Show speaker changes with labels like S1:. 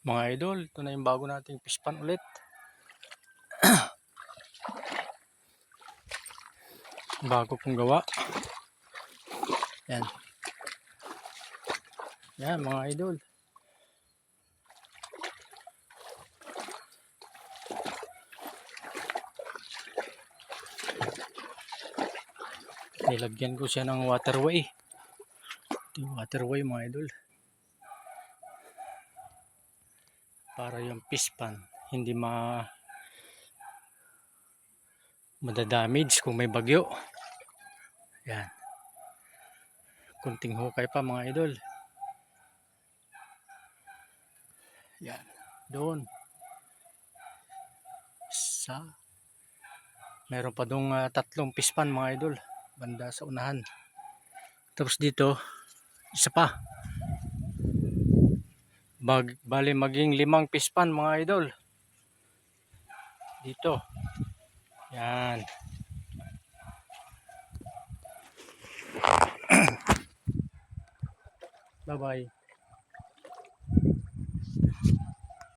S1: Mga idol, ito na yung bago nating fish pan ulit. bago kong gawa. Yan. Yan mga idol. Nilagyan ko siya ng waterway. Ito yung waterway mga idol. Para yung fish pan hindi ma madadamage kung may bagyo. Yan. Kunting hukay pa mga idol. Yan. Doon. Sa Meron pa dong ah, tatlong fish pan mga idol. Banda sa unahan. Tapos dito, isa pa. Bag, bali maging limang fish pan mga idol. Dito. Yan. Bye-bye.